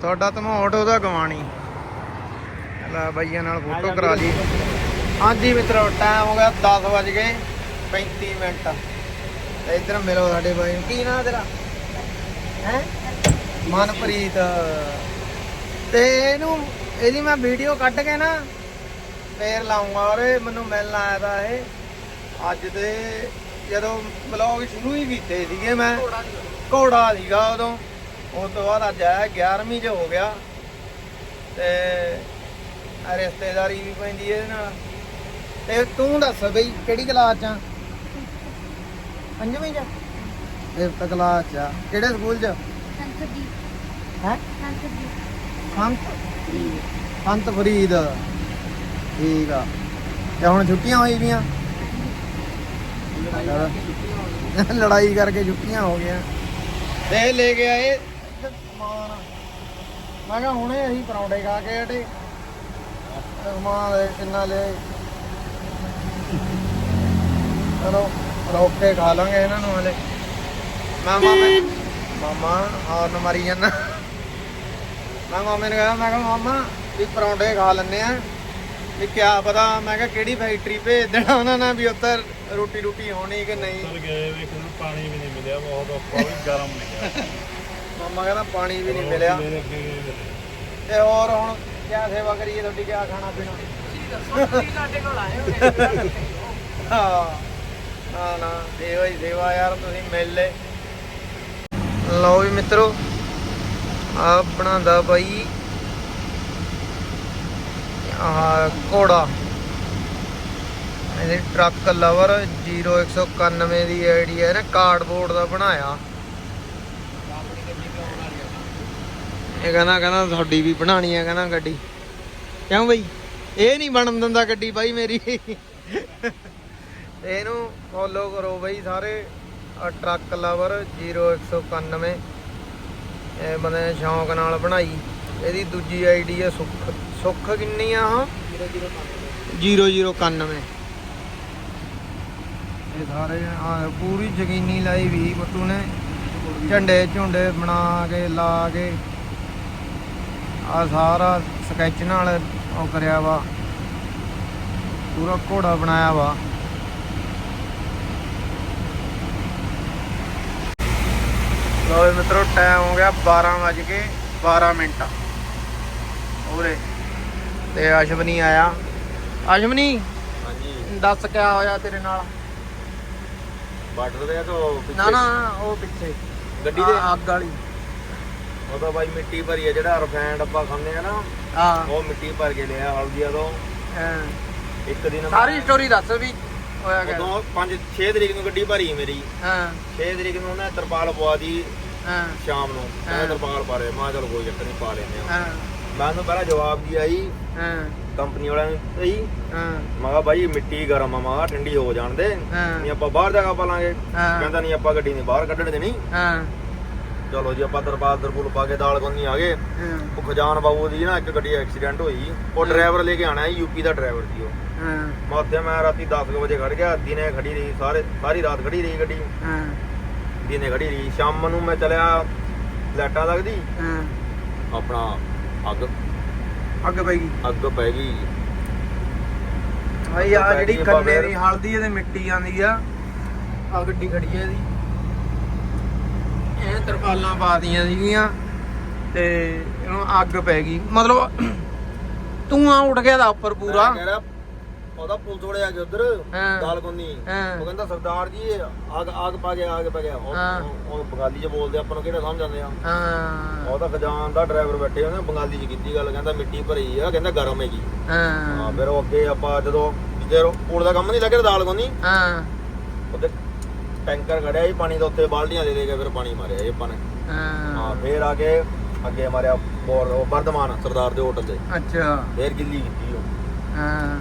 ਤੁਹਾਡਾ ਧਮੋਟ ਉਹਦਾ ਗਵਾਣੀ ਲੈ ਬਾਈਆਂ ਨਾਲ ਫੋਟੋ ਕਰਾ ਲਈ। ਹਾਂਜੀ ਮਿੱਤਰੋ ਟਾਈਮ ਹੋ ਗਿਆ 10 ਵਜ ਗਏ 35 ਮਿੰਟ। ਤੇ ਇੱਧਰ ਮਿਲੋ ਸਾਡੇ ਬਾਈ ਨੂੰ। ਕੀ ਨਾਂ ਤੇਰਾ? ਹੈ? ਮਨਪ੍ਰੀਤ। ਤੇ ਇਹਨੂੰ, ਇਹਦੀ ਮੈਂ ਵੀਡੀਓ ਕੱਢ ਕੇ ਨਾ ਫੇਰ ਲਾਉਂਗਾ ਔਰ ਇਹ ਮੈਨੂੰ ਮਿਲਣ ਆਇਆ ਤਾਂ ਇਹ। ਅੱਜ ਦੇ ਜਦੋਂ ਬਲੌਗ ਸ਼ੁਰੂ ਹੀ ਕੀਤੇ ਸੀਗੇ ਮੈਂ। ਘੋੜਾ ਸੀਗਾ ਉਦੋਂ। ਉਸ ਤੋਂ ਬਾਅਦ ਅੱਜ ਆਇਆ 11ਵੀਂ ਚ ਹੋ ਗਿਆ। ਤੇ ਰਿਸ਼ਤੇਦਾਰੀ ਵੀ ਪੈਂਦੀ ਇਹਦੇ ਨਾਲ। ਤੇ ਤੂੰ ਦੱਸ ਬਈ, ਕਿਹੜੀ ਕਲਾਸ ਚ ਆ? ਪੰਜਵੀਂ ਚ? ਫਿਫਥ ਕਲਾਸ ਚ ਆ। ਕਿਹੜੇ ਸਕੂਲ ਚ? ਹੈ? ਸੰਤ ਸੰਤ ਫਰੀਦ ਠੀਕ ਆ। ਤੇ ਹੁਣ ਛੁੱਟੀਆਂ ਹੋਈ ਵੀਆਂ ਲੜਾਈ ਕਰਕੇ ਛੁੱਟੀਆਂ ਹੋ ਗਈਆਂ। ਤੇ ਇਹ ਲੈ ਕੇ ਆਏ ਸਮਾਨ। ਮੈਂ ਕਿਹਾ ਹੁਣੇ ਅਸੀਂ ਪਰੌਂਠੇ ਖਾ ਕੇ ਹਟੇ। ਸਮਾਨ ਕਿੰਨਾ ਲੈ ਚਲੋ ਰੋਕ ਕੇ ਖਾ ਲਾਂਗੇ ਇਹਨਾਂ ਨੂੰ ਹਲੇ। ਮੈਂ ਮਾਮੇ ਮਾਮਾ ਹਾਰਨ ਮਾਰੀ ਜਾਂਦਾ। ਮੈਂ ਮਾਮੇ ਨੂੰ ਕਿਹਾ ਮੈਂ ਕਿਹਾ ਮਾਮਾ ਵੀ ਪਰੌਂਠੇ ਖਾ ਲੈਣੇ ਆ। ਵੀ ਕਿਆ ਪਤਾ ਮੈਂ ਕਿਹਾ ਕਿਹੜੀ ਫੈਕਟਰੀ ਭੇਜ ਦੇਣਾ ਉਹਨਾਂ ਨੇ ਵੀ ਉੱਧਰ ਰੋਟੀ ਰੋਟੀ ਹੋਣੀ ਕਿ ਨਹੀਂ। ਚਲ ਗਏ ਵੇਖ ਨੂੰ ਪਾਣੀ ਵੀ ਨਹੀਂ ਮਿਲਿਆ ਬਹੁਤ ਔਖਾ ਵੀ ਗਰਮ ਨਿਕਲਿਆ ਮਾਮਾ ਕਹਿੰਦਾ ਪਾਣੀ ਵੀ ਨਹੀਂ ਮਿਲਿਆ। ਵੇ। ਤੇ ਹੋਰ ਹੁਣ ਕਿਆ ਸੇਵਾ ਕਰੀਏ ਤੁਹਾਡੀ ਕਿਆ ਖਾਣਾ ਪੀਣਾ। ਸਾਡੇ ਕੋਲ ਆਏ ਹੋਗੇ ਹਾਂ। ਨਾ ਨਾ ਸੇਵਾ ਹੀ ਸੇਵਾ ਯਾਰ, ਤੁਸੀਂ ਮਿਲ ਲੈ ਲਓ ਵੀ ਮਿੱਤਰੋ ਆ ਬਣਾਉਂਦਾ ਬਾਈ ਆਹ ਘੋੜਾ। ਇਹਦੇ ਟਰੱਕ ਲਵਰ 0191 ਦੀ ਆਈਡੀ ਹੈ ਨਾ ਕਾਰਡਬੋਰਡ ਦਾ ਬਣਾਇਆ। ਇਹ ਕਹਿੰਦਾ ਕਹਿੰਦਾ, ਤੁਹਾਡੀ ਵੀ ਬਣਾਣੀ ਹੈ ਕਹਿੰਦਾ ਗੱਡੀ। ਕਿਉਂ ਬਈ? ਇਹ ਨਹੀਂ ਬਣਨ ਦਿੰਦਾ ਗੱਡੀ ਬਾਈ ਮੇਰੀ। ਤੇ ਇਹਨੂੰ ਫੋਲੋ ਕਰੋ ਬਈ ਸਾਰੇ ਟਰੱਕ ਲਵਰ 0191 ਇਹ ਬੰਦੇ ਸ਼ੌਂਕ ਨਾਲ ਬਣਾਈ। ਇਹਦੀ ਦੂਜੀ ਆਈਡੀ ਹੈ ਸੁੱਖ। ਸੁੱਖ ਕਿੰਨੀ ਆ ਹਾਂ 0091 ਇਹ ਸਾਰੇ ਪੂਰੀ ਯਕੀਨੀ ਲਾਈ ਵੀ ਬੱਟੂ ਨੇ। ਝੰਡੇ ਝੁੰਡੇ ਬਣਾ ਕੇ, ਲਾ ਕੇ। ਆ ਸਾਰਾ ਸਕੈਚ ਨਾਲ ਉਹ ਕਰਿਆ ਵਾ। ਪੂਰਾ ਘੋੜਾ ਬਣਾਇਆ ਵਾ। ਲੋ ਮਿੱਤਰੋ ਟਾਈਮ ਹੋ ਗਿਆ 12 ਵਜ ਕੇ 12 ਮਿੰਟ। ਉਰੇ। ਤੇ ਅਸ਼ਵਨੀ ਆਇਆ। ਅਸ਼ਵਨੀ ਹਾਂਜੀ। ਦੱਸ ਕਿਆ ਹੋਇਆ ਤੇਰੇ ਨਾਲ? ਬਾਰਡਰ ਦੇ ਤੋਂ ਪਿੱਛੇ? ਨਾ ਨਾ ਉਹ ਪਿੱਛੇ। ਗੱਡੀ ਦੇ? ਆਹ ਅੱਗ ਵਾਲੀ। ਉਹ ਤਾਂ ਬਾਈ ਮਿੱਟੀ ਭਰੀ ਆ ਜਿਹੜਾ ਰਿਫਾਈਨਡ ਆਪਾਂ ਖਾਂਦੇ ਆ ਨਾ ਹਾਂ। ਉਹ ਮਿੱਟੀ ਭਰ ਕੇ ਲਿਆ ਹਲਦੀਆ ਤੋਂ ਹਾਂ। ਇੱਕ ਦਿਨ ਸਾਰੀ ਸਟੋਰੀ ਦੱਸ ਵੀ ਹੋਇਆ ਗਿਆ ਉਦੋਂ 5 6 ਤਰੀਕ ਨੂੰ ਗੱਡੀ ਭਰੀ ਮੇਰੀ। ਹਾਂ। 6 ਤਰੀਕ ਨੂੰ ਉਹਨੇ ਤਰਪਾਲ ਪਵਾ ਦੀ ਹਾਂ। ਸ਼ਾਮ ਨੂੰ। ਹਾਂ। ਮੈਂ ਤਰਪਾਲ ਪਾ ਰਿਹਾ ਮੈਂ ਕਿਹਾ ਚਲ ਕੋਈ ਚੱਕਰ ਨਹੀਂ ਪਾ ਲੈਂਦੇ ਆ ਹਾਂ। ਮੈਂ ਉਹਨੂੰ ਪਹਿਲਾਂ ਜਵਾਬ ਦੀ ਆਈ? ਹਾਂ। ਕੰਪਨੀ ਵਾਲਿਆਂ ਨੂੰ ਸਹੀ? ਹਾਂ। ਮੈਂ ਕਿਹਾ ਬਾਈ ਮਿੱਟੀ ਗਰਮ ਆ। ਮੈਂ ਠੰਡੀ ਹੋ ਜਾਣ ਦੇ। ਨਹੀਂ ਆਪਾਂ ਬਾਹਰ ਜਾ ਕੇ ਪਾ ਲਾਂਗੇ। ਕਹਿੰਦਾ ਨਹੀਂ ਆਪਾਂ ਗੱਡੀ ਨਹੀਂ ਬਾਹਰ ਕੱਢਣ ਦੇਣੀ। ਹਾਂ। ਚਲੋ ਜੀ ਆਪਾਂ ਦਰਬਾਰ ਦਰਬੂਲ ਪਾ ਕੇ ਦਾਲ ਬੰਨੀ ਆ ਗਏ। ਉਹ ਖਜਾਨ ਬਾਬੂ ਦੀ ਨਾ ਇੱਕ ਗੱਡੀ ਐਕਸੀਡੈਂਟ ਹੋਈ। ਉਹ ਡਰਾਈਵਰ ਲੈ ਕੇ ਆਣਾ ਹੈ ਯੂਪੀ ਦਾ ਡਰਾਈਵਰ ਸੀ ਉਹ। ਹਾਂ। ਮੈਂ ਉੱਥੇ ਮੈਂ ਰਾਤੀ 10 ਕੁ ਵਜੇ ਖੜ ਗਿਆ ਦਿਨੇ ਖੜੀ ਰਹੀ ਸਾਰੇ ਸਾਰੀ ਰਾਤ ਖੜੀ ਰਹੀ ਗੱਡੀ। ਹਾਂ। ਦਿਨੇ ਖੜੀ ਰਹੀ। ਸ਼ਾਮ ਨੂੰ ਮੈਂ ਚਲਿਆ ਲਾਈਟਾਂ ਲੱਗਦੀ। ਹਾਂ। ਆਪਣਾ ਅੱਗ। ਅੱਗ ਪੈ ਗਈ। ਅੱਗ ਪੈ ਗਈ। ਭਾਈ ਆ ਜਿਹੜੀ ਬਾਬੇ। ਦੀ ਹਲਦੀ ਇਹਦੇ ਮਿੱਟੀ ਆਂਦੀ ਆ। ਆ ਗੱਡੀ ਖੜੀ ਹੈ ਇਹਦੀ। ਇਹ ਤਰਪਾਲਾਂ ਪਾਤੀਆਂ ਸੀਗੀਆਂ ਤੇ ਇਹਨੂੰ ਅੱਗ ਪੈ ਗਈ। ਮਤਲਬ ਧੂਆਂ ਉੱਡ ਗਿਆ ਦਾ ਉੱਪਰ ਪੂਰਾ। ਉਹਦਾ ਪੁਲ ਥੋੜੇ ਆ ਕੇ ਉਧਰ ਹਾਂ। ਦਾਲ ਕੋਨੀ ਹਾਂ। ਉਹ ਕਹਿੰਦਾ ਸਰਦਾਰ ਜੀ ਇਹ ਆਗ ਆਗ ਪਾ ਗਿਆ ਆਗ ਪਾ ਗਿਆ। ਉਹ- ਹਾਂ। ਉਹ ਉਹ ਬੰਗਾਲੀ ਚ ਬੋਲਦੇ ਆਪਾਂ ਨੂੰ ਕਿਹੜਾ ਸਮਝ ਆਉਂਦੇ ਆ। ਹਾਂ। ਉਹ ਤਾਂ ਖਜਾਨ ਦਾ ਡਰਾਈਵਰ ਬੈਠੇ ਉਹਨੇ ਬੰਗਾਲੀ ਚ ਕੀਤੀ ਗੱਲ ਕਹਿੰਦਾ ਮਿੱਟੀ ਭਰੀ ਆ ਕਹਿੰਦਾ ਗਰਮ ਹੈਗੀ। ਹਾਂ। ਹਾਂ ਫਿਰ ਉਹ ਅੱਗੇ ਆਪਾਂ ਜਦੋਂ ਜਦੋਂ ਪੁਲ ਦਾ ਕੰਮ ਨਹੀਂ ਲੱਗਿਆ ਦਾਲ ਕੋਨੀ ਹਾਂ। ਉਹਦੇ ਟੈਂਕਰ ਖੜਿਆ ਸੀ ਪਾਣੀ ਦਾ ਉੱਤੇ ਬਾਲਟੀਆਂ ਦੇ ਦੇ ਕੇ ਫਿਰ ਪਾਣੀ ਮਾਰਿਆ ਜੀ ਆਪਾਂ ਨੇ। ਹਾਂ। ਹਾਂ ਫਿਰ ਆ ਕੇ ਅੱਗੇ ਮਾਰਿਆ ਬੋਰ ਉਹ ਵਰਧਮਾਨ ਸਰਦਾਰ ਦੇ ਹੋਟਲ ਤੇ। ਅੱਛਾ। ਫੇਰ ਗਿੱਲੀ ਕੀਤੀ ਉਹ। ਹਾਂ।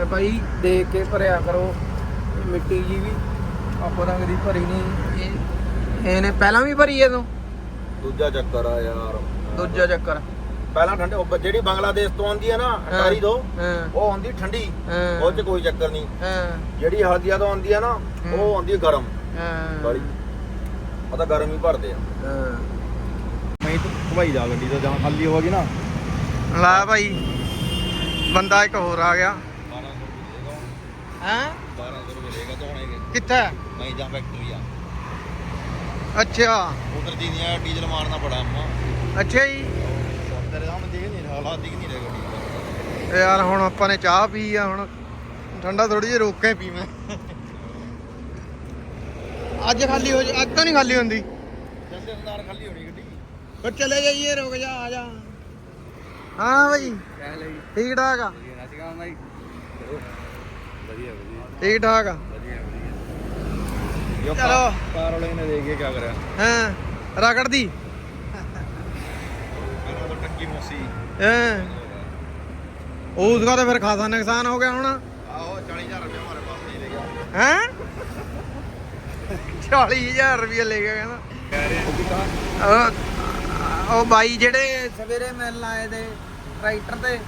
ਤੇ ਭਾਈ ਦੇਖ ਕੇ ਭਰਿਆ ਕਰੋ ਮਿੱਟੀ ਜੀ ਵੀ ਆਪਾਂ ਤਾਂ ਕਦੀ ਭਰੀ ਨਹੀਂ। ਇਹ ਇਹਨੇ ਪਹਿਲਾਂ ਵੀ ਭਰੀ ਐ ਤੂੰ? ਦੂਜਾ ਚੱਕਰ ਆ ਯਾਰ। ਦੂਜਾ ਚੱਕਰ। ਪਹਿਲਾਂ ਠੰਡੇ ਉਹ ਜਿਹੜੀ ਬੰਗਲਾਦੇਸ਼ ਤੋਂ ਆਉਂਦੀ ਹੈ ਨਾ ਅਟਾਰੀ ਤੋਂ ਹਾਂ। ਉਹ ਆਉਂਦੀ ਠੰਡੀ ਹਾਂ। ਉਹ 'ਚ ਕੋਈ ਚੱਕਰ ਨਹੀਂ। ਹਾਂ। ਜਿਹੜੀ ਹਲਦੀਆ ਤੋਂ ਆਉਂਦੀ ਹੈ ਨਾ ਉਹ ਆਉਂਦੀ ਹੈ ਗਰਮ। ਹਾਂ। ਬੜੀ ਉਹ ਤਾਂ ਗਰਮ ਹੀ ਭਰਦੇ ਆ। ਹਾਂ। ਮੈਂ ਤੂੰ ਭਾਈ ਜਾ ਗੱਡੀ ਤੋਂ ਜਾਂ ਖਾਲੀ ਹੋ ਗਈ ਨਾ। ਲੈ ਭਾਈ ਬੰਦਾ ਇੱਕ ਹੋਰ ਆ ਗਿਆ। 1200 ਹੈ? 1200 ਰੁਪਏ ਲੇਗਾ ਧੋਣੇ ਕੇ ਕਿੱਥੇ? ਮੈਂ ਜਾਂ ਫੈਕਟਰੀ ਆ। ਅੱਛਾ। ਉਧਰ ਦੀ ਦੀਆਂ ਡੀਜ਼ਲ ਮਾਰਨਾ ਬੜਾ ਅੰਮਾ। ਅੱਛਾ ਜੀ। ਤੇਰੇ ਸਾਹਮਣੇ ਦੇਖ ਨਹੀਂ ਹਾਲਾਤ ਦਿਖ ਨਹੀਂ ਰਿਹਾ ਗੱਡੀ ਤੇ ਯਾਰ ਹੁਣ ਆਪਾਂ ਨੇ ਚਾਹ ਪੀ ਆ ਹੁਣ ਠੰਡਾ ਥੋੜੀ ਜਿਹੀ ਰੋਕ ਕੇ ਪੀਵਾਂ ਅੱਜ ਖਾਲੀ ਹੋ ਜਾ ਅੱਜ ਤਾਂ ਨਹੀਂ ਖਾਲੀ ਹੁੰਦੀ। ਜੰਦੇ ਅੰਦਰ ਖਾਲੀ ਹੋਣੀ ਗੱਡੀ। ਪਰ ਚਲੇ ਜਾਈਏ ਰੁਕ ਜਾ ਆ ਜਾ। ਹਾਂ ਭਾਈ ਕਹਿ ਲਈ। ਠੀਕ ਠਾਕ ਆ। ਵਧੀਆ ਬਾਈ। ਵਧੀਆ ਵਧੀਆ। ਠੀਕ ਠਾਕ ਆ। ਵਧੀਆ ਵਧੀਆ। ਚਲੋ। ਕਾਰ ਵਾਲੇ ਨੇ ਦੇਖ ਕੇ ਕੀ ਕਰਿਆ। ਹਾਂ ਰਗੜ ਦੀ ਮੇਰਾ ਤਾਂ ਟੱਕੀ ਮੋਸੀ। ਹਾਂ। ਉਸਦਾ ਤਾਂ ਫਿਰ ਖਾਸਾ ਨੁਕਸਾਨ ਹੋ ਗਿਆ ਹੁਣ। ਆਹੋ 40000 ਰੁਪਏ ਹਮਾਰੇ ਪਾਸ ਨਹੀਂ ਲੈ ਗਿਆ। ਹੈ? 40000 ਰੁਪਏ ਲੈ ਕੇ ਕਹਿੰਦਾ। ਉਹ ਉਹ ਬਾਈ ਜਿਹੜੇ ਸਵੇਰੇ ਮਿਲਣ ਆਏ ਦੇ ਟਰੈਕਟਰ ਤੇ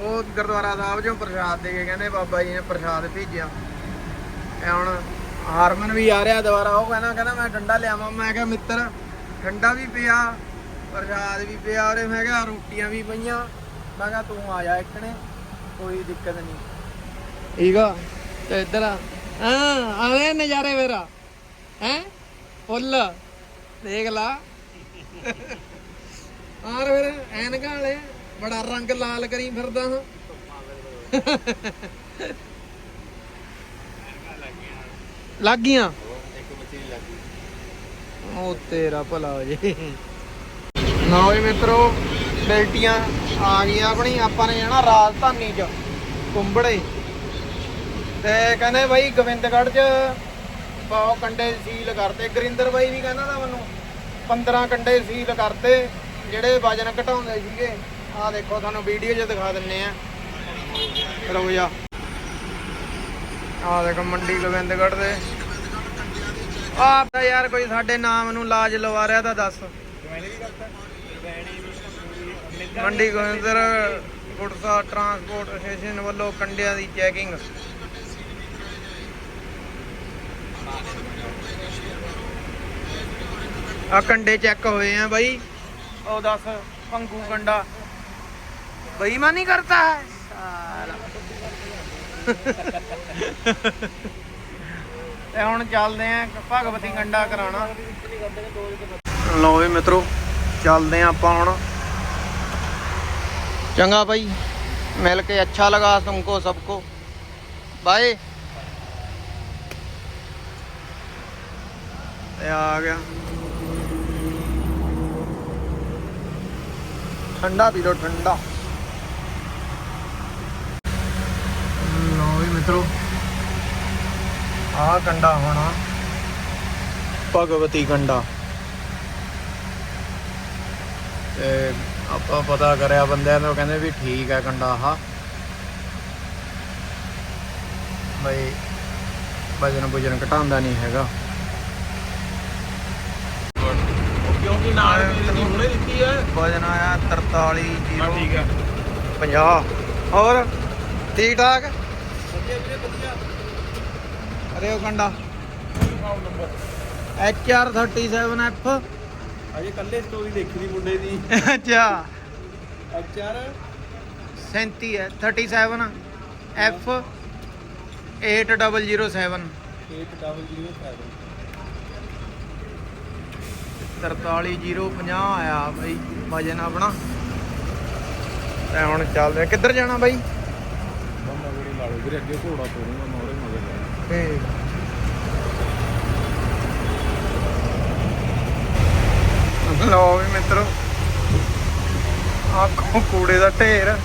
ਉਹ ਗੁਰਦੁਆਰਾ ਸਾਹਿਬ ਚੋਂ ਪ੍ਰਸ਼ਾਦ ਦੇ ਕੇ ਕਹਿੰਦੇ ਬਾਬਾ ਜੀ ਨੇ ਪ੍ਰਸ਼ਾਦ ਭੇਜਿਆ। ਇਹ ਹੁਣ ਹਾਰਮਨ ਵੀ ਆ ਰਿਹਾ ਦੁਬਾਰਾ, ਉਹ ਕਹਿੰਦਾ ਕਹਿੰਦਾ ਮੈਂ ਠੰਡਾ ਲਿਆਵਾਂ। ਮੈਂ ਕਿਹਾ, ਮਿੱਤਰ, ਠੰਡਾ ਵੀ ਪਿਆ, ਪ੍ਰਸ਼ਾਦ ਵੀ ਪਿਆ ਔਰੇ ਮੈਂ ਕਿਹਾ ਰੋਟੀਆਂ ਵੀ ਪਈਆਂ। ਮੈਂ ਕਿਹਾ, ਤੂੰ ਆ ਜਾ ਇੱਕਣੇ ਕੋਈ ਦਿੱਕਤ ਨਹੀਂ। ਠੀਕ ਆ? ਤੇ ਇੱਧਰ ਆ। ਆਵੇਂ ਨਜ਼ਾਰੇ ਮੇਰਾ ਹੈ? ਫੁੱਲ। ਦੇਖ ਲਾ। ਆਰ ਫਿਰ, ਐਨਕਾਂ ਵਾਲੇ। ਬੜਾ ਰੰਗ ਲਾਲ ਕਰੀ ਫਿਰਦਾ ਹਾਂ। ਲੱਗ ਗਈਆਂ। ਇੱਕ ਬੱਚੀ ਲੱਗੀ ਉਹ ਤੇਰਾ ਭਲਾ ਹੋ ਜੇ। ਨਾ ਓਏ ਮਿੱਤਰੋ, ਬੈਲਟੀਆਂ ਆ ਗਈਆਂ ਆਪਣੀ। ਆਪਾਂ ਨੇ ਜਾਣਾ ਰਾਜਧਾਨੀ ਚ, ਕੁੰਬੜੇ। ਤੇ ਕਹਿੰਦੇ ਬਾਈ ਗੋਬਿੰਦਗੜ੍ਹ ਚ ਬਹੁਤ ਕੰਡੇ ਸੀਲ ਕਰਤੇ। ਗਰਿੰਦਰ ਬਾਈ ਵੀ ਕਹਿੰਦਾ ਤਾਂ ਮੈਨੂੰ 15 ਕੰਡੇ ਸੀਲ ਕਰਤੇ, ਜਿਹੜੇ ਵਜਨ ਘਟਾਉਂਦੇ ਸੀਗੇ। ਆਹ ਦੇਖੋ, ਤੁਹਾਨੂੰ ਵੀਡੀਓ 'ਚ ਦਿਖਾ ਦਿੰਨੇ ਆ। ਰੁਕ ਜਾ। ਆਹ ਦੇਖੋ, ਮੰਡੀ ਗੋਬਿੰਦਗੜ੍ਹ ਦੇ। ਆਹ ਤਾਂ ਯਾਰ ਕੋਈ ਸਾਡੇ ਨਾਮ ਨੂੰ ਲਾਜ ਲਵਾ ਰਿਹਾ ਤਾਂ ਦੱਸ। ਮੰਡੀ ਗੋਬਿੰਦਰ ਗੁੜਸਾ ਟਰਾਂਸਪੋਰਟ ਐਸੋਸੀਏਸ਼ਨ ਵੱਲੋਂ ਕੰਡਿਆਂ ਦੀ ਚੈਕਿੰਗ। ਆ ਕੰਡੇ ਚੈੱਕ ਹੋਏ ਆ ਬਾਈ। ਉਹ ਦੱਸ, ਪੰਗੂ ਕੰਡਾ। ਕਰਤਾ ਹੈ। ਸਾਲਾ। ਤੇ ਹੁਣ ਚੱਲਦੇ ਆਂ ਭਗਵਤੀ ਕੰਡਾ ਕਰਾਣਾ ਲਓ ਵੀ ਮਿੱਤਰੋ ਚੱਲਦੇ ਆਂ ਆਪਾਂ ਹੁਣ। ਚੰਗਾ ਭਾਈ ਮਿਲ ਕੇ ਅੱਛਾ ਲਗਾ ਤੁਮਕੋ ਸਬਕੋ ਬਾਏ। ਤੇ ਆ ਗਿਆ। ਠੰਡਾ ਪੀ ਠੰਡਾ ਲਓ ਵੀ ਮਿੱਤਰੋ ਆ ਕੰਡਾ ਹੋਣਾ ਭਗਵਤੀ ਕੰਡਾ। ਤੇ ਆਪਾਂ ਪਤਾ ਕਰਿਆ ਬੰਦਿਆਂ ਤੋਂ ਕਹਿੰਦੇ ਵੀ ਠੀਕ ਹੈ ਕੰਡਾ ਆਹ। ਬਈ ਵਜਨ ਵਜਨ ਘਟਾਉਂਦਾ ਨਹੀਂ ਹੈਗਾ। ਕਿਉਂਕਿ ਨਾਲ ਦੀ ਹੁਣੇ ਦਿੱਤੀ ਹੈ। ਵਜਨ ਆਇਆ 43 ਹਾਂ ਠੀਕ ਹੈ। 50 ਹੋਰ ਠੀਕ ਠਾਕ? ਵਧੀਆ ਵੀਰੇ ਵਧੀਆ ਅਰੇ ਉਹ ਕੰਡਾ। ਆਉ ਨੰਬਰ HR37F ਅਜੇ ਕੱਲੇ ਸਟੋਰੀ ਦੇਖੀ ਦੀ ਮੁੰਡੇ ਦੀ। ਅੱਛਾ। ਐਚਆਰ 37 ਹੈ 37 F 8007 8007 43050 ਆਇਆ ਬਈ ਵਜਨ ਆਪਣਾ। ਤੇ ਹੁਣ ਚੱਲਦੇ ਆ। ਕਿੱਧਰ ਜਾਣਾ ਬਾਈ? ਬੰਦਾ ਵੀਰੇ ਲਾ ਲਓ ਵੀਰੇ ਅੱਗੇ ਘੋੜਾ ਤੋਰੂਗਾ ਮੋਰੇ ਮਗਰ ਤੇ ਲਓ ਵੀ ਮਿੱਤਰੋ, ਆਹ ਕੂੜੇ ਦਾ ਢੇਰ। ਆਹ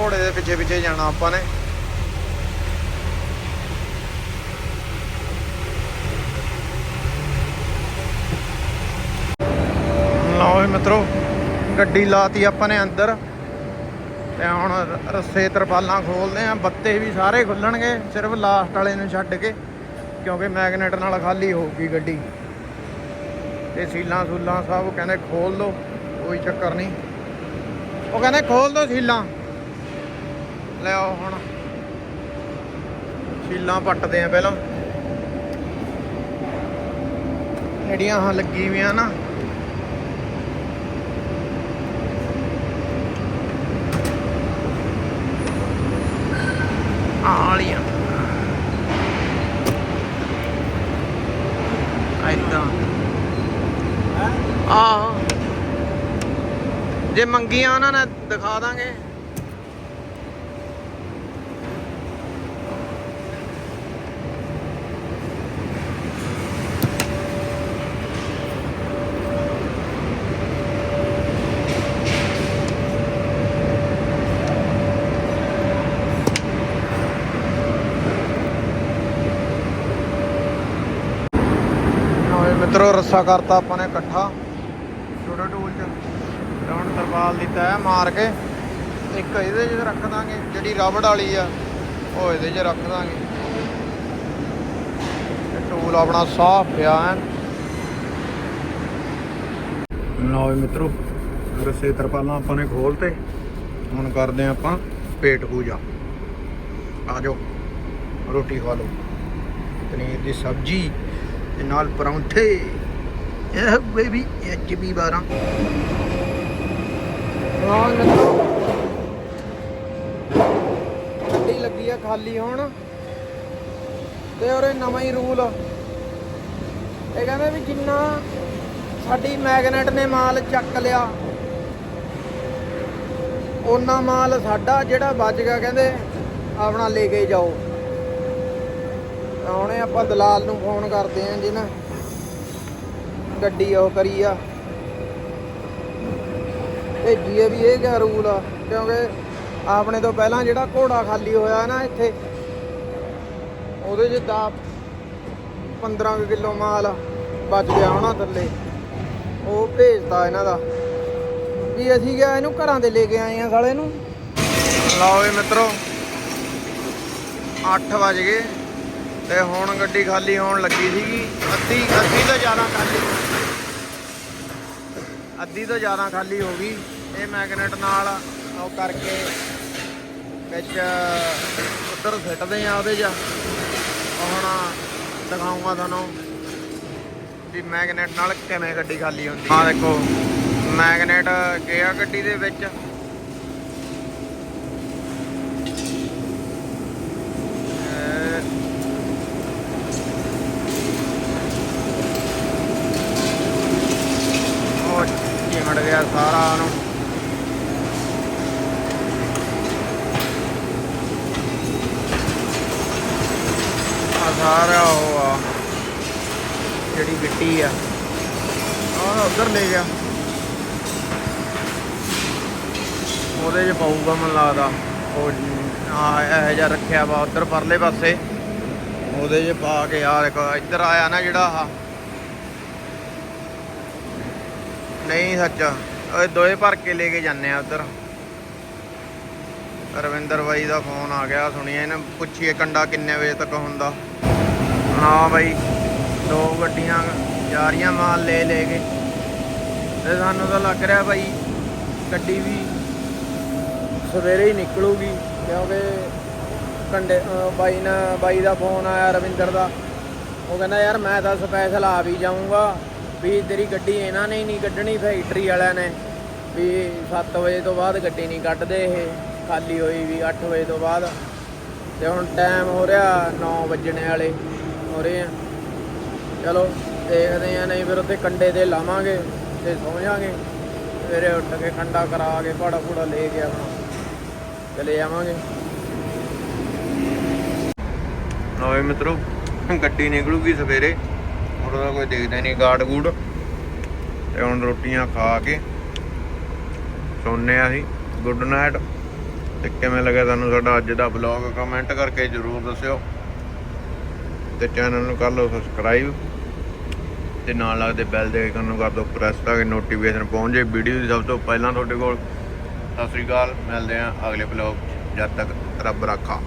ਘੋੜੇ ਦੇ ਪਿੱਛੇ ਪਿੱਛੇ ਜਾਣਾ ਆਪਾਂ ਨੇ। ਲਓ ਵੀ ਮਿੱਤਰੋ, ਗੱਡੀ ਲਾਤੀ ਆਪਾਂ ਨੇ ਅੰਦਰ। ਤੇ ਹੁਣ ਰੱਸੇ ਤਰਪਾਲਾਂ ਖੋਲਦੇ ਆ, ਬੱਤੇ ਵੀ ਸਾਰੇ ਖੁੱਲਣਗੇ, ਸਿਰਫ ਲਾਸਟ ਵਾਲੇ ਨੂੰ ਛੱਡ ਕੇ, ਕਿਉਂਕਿ ਮੈਗਨੇਟ ਨਾਲ ਖਾਲੀ ਹੋਊਗੀ ਗੱਡੀ। ਤੇ ਸੀਲਾਂ ਸੂਲਾਂ ਸਭ ਕਹਿੰਦੇ ਖੋਲ ਦੋ, ਕੋਈ ਚੱਕਰ ਨਹੀਂ। ਉਹ ਕਹਿੰਦੇ ਖੋਲ ਦੋ ਸੀਲਾਂ। ਲਿਆਓ ਹੁਣ। ਸੀਲਾਂ ਪੱਟਦੇ ਆ ਪਹਿਲਾਂ। ਜਿਹੜੀਆਂ ਹਾਂ ਲੱਗੀ ਵੀਆਂ ਨਾ ਆਲੀਆਂ ਐਦਾਂ ਆਹ। ਜੇ ਮੰਗੀਆਂ ਉਹਨਾਂ ਨੇ ਦਿਖਾ ਦਾਂਗੇ ਓਏ ਮਿੱਤਰੋ ਰੱਸਾ ਕਰਤਾ ਆਪਾਂ ਨੇ ਇਕੱਠਾ। ਛੋਟੇ ਟੂਲ ਚ। ਤੇ ਤਰਪਾਲ ਦੀ ਤੈਅ ਮਾਰ ਕੇ ਇੱਕ ਇਹਦੇ 'ਚ ਰੱਖ ਦਾਂਗੇ, ਜਿਹੜੀ ਰਬੜ ਵਾਲੀ ਆ, ਉਹ ਇਹਦੇ 'ਚ ਰੱਖ ਦਾਂਗੇ। ਤੇ ਟੂਲ ਆਪਣਾ ਸਾਫ਼ ਪਿਆ ਐਨ। ਲਓ ਮਿੱਤਰੋ, ਰੱਸੇ ਤਰਪਾਲਾਂ ਆਪਾਂ ਨੇ ਖੋਲਤੇ। ਹੁਣ ਕਰਦੇ ਹਾਂ ਆਪਾਂ ਪੇਟ ਪੂਜਾ। ਆ ਜਾਓ, ਰੋਟੀ ਖਾ ਲਓ। ਪਨੀਰ ਦੀ ਸਬਜ਼ੀ। ਤੇ ਨਾਲ ਪਰੌਂਠੇ। ਇਹ ਬੇਬੀ ਐਚ ਬੀ 12 ਗੱਡੀ ਲੱਗੀ ਆ, ਖਾਲੀ ਹੁਣ। ਤੇ ਉਹਰੇ ਨਵਾਂ ਹੀ ਰੂਲ। ਇਹ ਕਹਿੰਦੇ ਵੀ ਜਿੰਨਾ ਸਾਡੀ ਮੈਗਨੇਟ ਨੇ ਮਾਲ ਚੱਕ ਲਿਆ ਉਹਨਾਂ ਮਾਲ ਸਾਡਾ ਜਿਹੜਾ ਬਚ ਗਿਆ ਕਹਿੰਦੇ, ਆਪਣਾ ਲੈ ਕੇ ਜਾਓ। ਆਉਣੇ ਆਪਾਂ ਦਲਾਲ ਨੂੰ ਫੋਨ ਕਰਦੇ ਆਂ ਜਿਹਨਾਂ ਗੱਡੀ ਉਹ ਕਰੀ ਆ। ਭੇਜੀ ਵੀ ਇਹ ਕਿਆ ਰੂਲ ਆ, ਕਿਉਂਕਿ ਆਪਣੇ ਤੋਂ ਪਹਿਲਾਂ ਜਿਹੜਾ ਘੋੜਾ ਖਾਲੀ ਹੋਇਆ ਨਾ ਇੱਥੇ, ਉਹਦੇ 'ਚ ਦਾ 15 ਕਿਲੋ ਮਾਲ ਬਚ ਗਿਆ ਹੋਣਾ ਥੱਲੇ। ਉਹ ਭੇਜਤਾ ਇਹਨਾਂ ਦਾ। ਵੀ ਅਸੀਂ ਗਿਆ ਇਹਨੂੰ ਘਰਾਂ ਤੇ ਲੈ ਕੇ ਆਏ ਆ ਸਾਲੇ ਨੂੰ? ਲਓ ਵੀ ਮਿੱਤਰੋ 8 ਵਜ ਗਏ। ਤੇ ਹੁਣ ਗੱਡੀ ਖਾਲੀ ਹੋਣ ਲੱਗੀ ਸੀਗੀ। ਅੱਧੀ ਅੱਧੀ ਤੋਂ ਜ਼ਿਆਦਾ ਖਾਲੀ। ਅੱਧੀ ਤੋਂ ਜ਼ਿਆਦਾ ਖਾਲੀ ਹੋ ਗਈ। ਇਹ ਮੈਗਨੇਟ ਨਾਲ ਉਹ ਕਰਕੇ ਵਿੱਚ ਉੱਧਰ ਸਿੱਟਦੇ ਆ ਉਹਦੇ 'ਚ। ਹੁਣ ਦਿਖਾਉਂਗਾ ਤੁਹਾਨੂੰ ਵੀ ਮੈਗਨੇਟ ਨਾਲ ਕਿਵੇਂ ਗੱਡੀ ਖਾਲੀ ਹੁੰਦੀ। ਆ ਦੇਖੋ, ਮੈਗਨੇਟ ਗਿਆ ਗੱਡੀ ਦੇ ਵਿੱਚ ਅਹ ਆ ਸਾਰਾ ਉਹਨੂੰ ਆ ਸਾਰਾ ਉਹ ਆ ਜਿਹੜੀ ਗਿੱਟੀ ਆ ਉਹ ਉਧਰ ਲੈ ਗਿਆ ਉਹਦੇ 'ਚ ਪਾਊਗਾ ਮਨ ਲੱਗਦਾ। ਉਹ ਆ ਇਹ ਜਿਹਾ ਰੱਖਿਆ ਵਾ ਉਧਰ ਪਰਲੇ ਪਾਸੇ। ਉਹਦੇ 'ਚ ਪਾ ਕੇ ਆ ਇੱਧਰ ਆਇਆ ਨਾ ਜਿਹੜਾ ਆ ਨਹੀਂ ਸੱਚ, ਓਏ ਦੋਏ ਭਰ ਕੇ ਲੈ ਕੇ ਜਾਂਦੇ ਆ ਉਧਰ। ਰਵਿੰਦਰ ਬਾਈ ਦਾ ਫੋਨ ਆ ਗਿਆ, ਸੁਣੀਏ ਇਹਨੇ, ਪੁੱਛੀਏ ਕੰਡਾ ਕਿੰਨੇ ਵਜੇ ਤੱਕ ਹੁੰਦਾ। ਹਾਂ ਬਾਈ, ਦੋ ਗੱਡੀਆਂ ਜਾ ਰਹੀਆਂ ਮਾਲ ਲੈ ਲੈ ਕੇ। ਤੇ ਸਾਨੂੰ ਤਾਂ ਲੱਗ ਰਿਹਾ ਬਾਈ, ਗੱਡੀ ਵੀ ਸਵੇਰੇ ਹੀ ਨਿਕਲੂਗੀ, ਕਿਉਂਕਿ ਕੰਡੇ ਬਾਈ ਨਾ, ਬਾਈ ਦਾ ਫੋਨ ਆਇਆ ਰਵਿੰਦਰ ਦਾ। ਉਹ ਕਹਿੰਦਾ, ਯਾਰ ਮੈਂ ਤਾਂ ਸਪੈਸ਼ਲ ਆ ਵੀ ਜਾਊਂਗਾ ਵੀ ਤੇਰੀ ਗੱਡੀ ਇਹਨਾਂ ਨੇ ਨਹੀਂ ਕੱਢਣੀ ਫੈਕਟਰੀ ਵਾਲਿਆਂ ਨੇ। ਵੀ 7 ਵਜੇ ਤੋਂ ਬਾਅਦ ਗੱਡੀ ਨਹੀਂ ਕੱਢਦੇ ਇਹ, ਖਾਲੀ ਹੋਈ ਵੀ 8 ਵਜੇ ਤੋਂ ਬਾਅਦ। ਤੇ ਹੁਣ ਟਾਈਮ ਹੋ ਰਿਹਾ 9 ਵੱਜਣੇ ਵਾਲੇ, ਹੋ ਰਹੇ ਆ। ਚਲੋ, ਦੇਖਦੇ ਆ, ਨਹੀਂ ਫਿਰ ਉੱਥੇ ਕੰਡੇ ਤੇ ਲਾਵਾਂਗੇ ਤੇ ਸੌ ਜਾਾਂਗੇ ਸਵੇਰੇ ਉੱਠ ਕੇ ਕੰਡਾ ਕਰਾ ਕੇ ਘੋੜਾ ਘੋੜਾ ਲੈ ਕੇ ਆਉਣਾ ਚਲੇ ਜਾਵਾਂਗੇ ਨਵੇਂ ਮਿੱਤਰੋ, ਗੱਡੀ ਨਿਕਲੂਗੀ ਸਵੇਰੇ। ਉਹਦਾ ਕੋਈ ਦੇਖਦਾ ਨਹੀਂ ਗਾਰਡ ਗੂਡ। ਤੇ ਹੁਣ ਰੋਟੀਆਂ ਖਾ ਕੇ ਸੌਂਨੇ ਆ ਅਸੀਂ। ਗੁੱਡ ਨਾਈਟ ਤੇ ਕਿਵੇਂ ਲੱਗਿਆ ਤੁਹਾਨੂੰ ਸਾਡਾ ਅੱਜ ਦਾ ਵਲੌਗ ਕਮੈਂਟ ਕਰਕੇ ਜਰੂਰ ਦੱਸਿਓ। ਤੇ ਚੈਨਲ ਨੂੰ ਕਰ ਲਓ ਸਬਸਕ੍ਰਾਈਬ ਤੇ ਨਾਲ ਲੱਗਦੇ ਬੈਲ ਦੇ ਆਈਕਨ ਨੂੰ ਕਰ ਦਿਓ। ਪ੍ਰੈਸ ਤਾਂ ਕਿ ਨੋਟੀਫਿਕੇਸ਼ਨ ਪਹੁੰਚ ਜੇ ਵੀਡੀਓ ਦੀ ਸਭ ਤੋਂ ਪਹਿਲਾਂ ਤੁਹਾਡੇ ਕੋਲ ਸਤਿ ਸ੍ਰੀ ਅਕਾਲ ਮਿਲਦੇ ਆਂ ਅਗਲੇ ਵਲੌਗ ਜਦ ਤੱਕ ਰੱਬ ਰਾਖਾ।